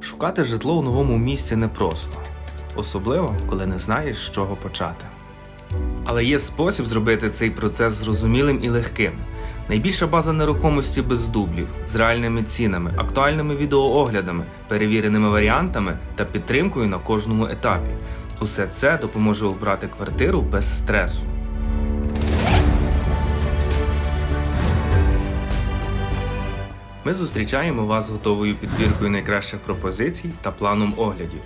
Шукати житло у новому місці непросто, особливо коли не знаєш, з чого почати. Але є спосіб зробити цей процес зрозумілим і легким. Найбільша база нерухомості без дублів, з реальними цінами, актуальними відеооглядами, перевіреними варіантами та підтримкою на кожному етапі. Усе це допоможе обрати квартиру без стресу. Ми зустрічаємо вас з готовою підбіркою найкращих пропозицій та планом оглядів.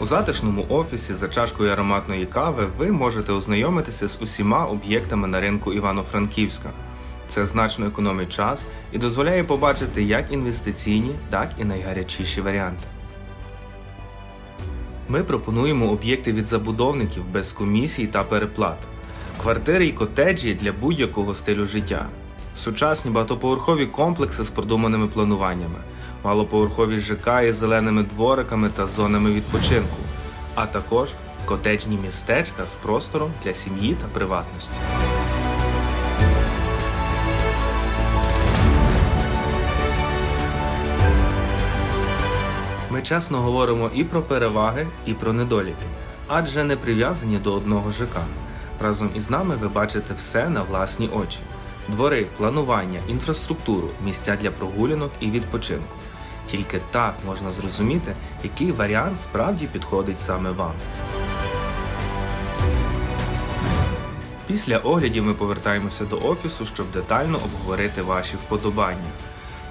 У затишному офісі за чашкою ароматної кави ви можете ознайомитися з усіма об'єктами на ринку Івано-Франківська. Це значно економить час і дозволяє побачити як інвестиційні, так і найгарячіші варіанти. Ми пропонуємо об'єкти від забудовників без комісій та переплат, квартири і котеджі для будь-якого стилю життя, сучасні багатоповерхові комплекси з продуманими плануваннями, малоповерхові ЖК із зеленими двориками та зонами відпочинку, а також котеджні містечка з простором для сім'ї та приватності. Ми чесно говоримо і про переваги, і про недоліки, адже не прив'язані до одного ЖК. Разом із нами ви бачите все на власні очі: двори, планування, інфраструктуру, місця для прогулянок і відпочинку. Тільки так можна зрозуміти, який варіант справді підходить саме вам. Після оглядів ми повертаємося до офісу, щоб детально обговорити ваші вподобання.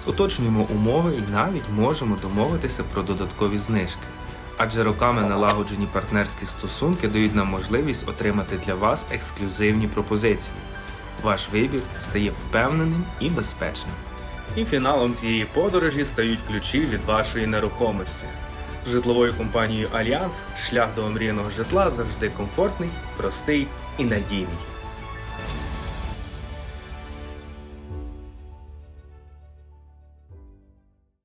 Уточнюємо умови і навіть можемо домовитися про додаткові знижки. Адже роками налагоджені партнерські стосунки дають нам можливість отримати для вас ексклюзивні пропозиції. Ваш вибір стає впевненим і безпечним. І фіналом цієї подорожі стають ключі від вашої нерухомості. Житловою компанією Альянс шлях до омріяного житла завжди комфортний, простий і надійний.